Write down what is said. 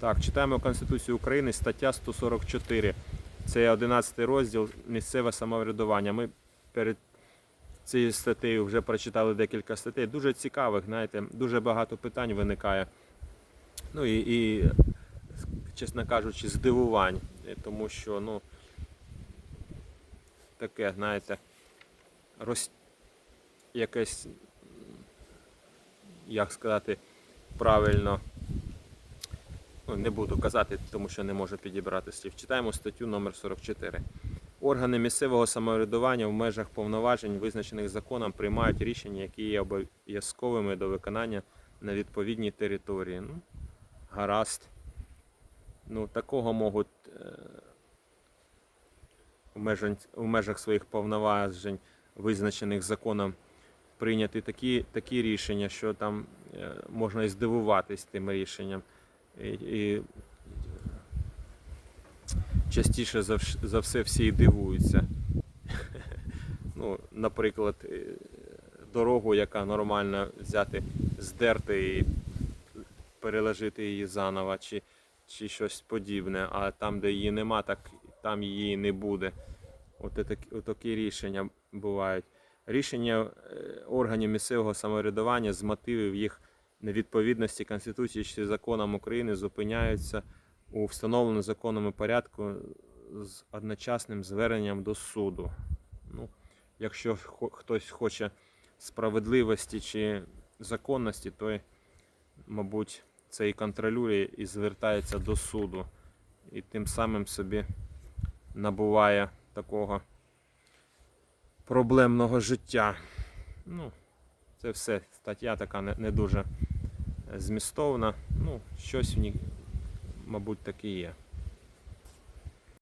Так, читаємо Конституцію України, стаття 144. Це 11 розділ місцеве самоврядування. Ми перед цією статтею вже прочитали декілька статей. Дуже цікавих, знаєте, дуже багато питань виникає. Ну і, і чесно кажучи, здивувань, Е, тому що, ну, таке, знаєте, роз... якесь, як сказати правильно, не буду казати, тому що не можу підібрати слів. Читаємо статтю номер 44. Органи місцевого самоврядування в межах повноважень, визначених законом, приймають рішення, які є обов'язковими до виконання на відповідній території. Ну, гаразд. Ну, такого можуть е, в, межах, своїх повноважень, визначених законом, прийняти такі, такі рішення, що там е, можна і здивуватись тим рішенням. І, частіше за, за все всі дивуються. ну, наприклад, е, дорогу, яка нормально взяти, здерти і переложити її заново, чи, чи щось подібне, а там, де її нема, так там її не буде. От такі, от такі рішення бувають. Рішення е, органів місцевого самоврядування з мотивів їх невідповідності Конституції чи законам України зупиняються у встановленому законом порядку з одночасним зверненням до суду. Ну, якщо хтось хоче справедливості чи законності, то, мабуть, це і контролює і звертається до суду. І тим самим собі набуває такого проблемного життя. Ну, це все. Стаття така не, не дуже змістовна. Ну, щось в ній, мабуть, таке є.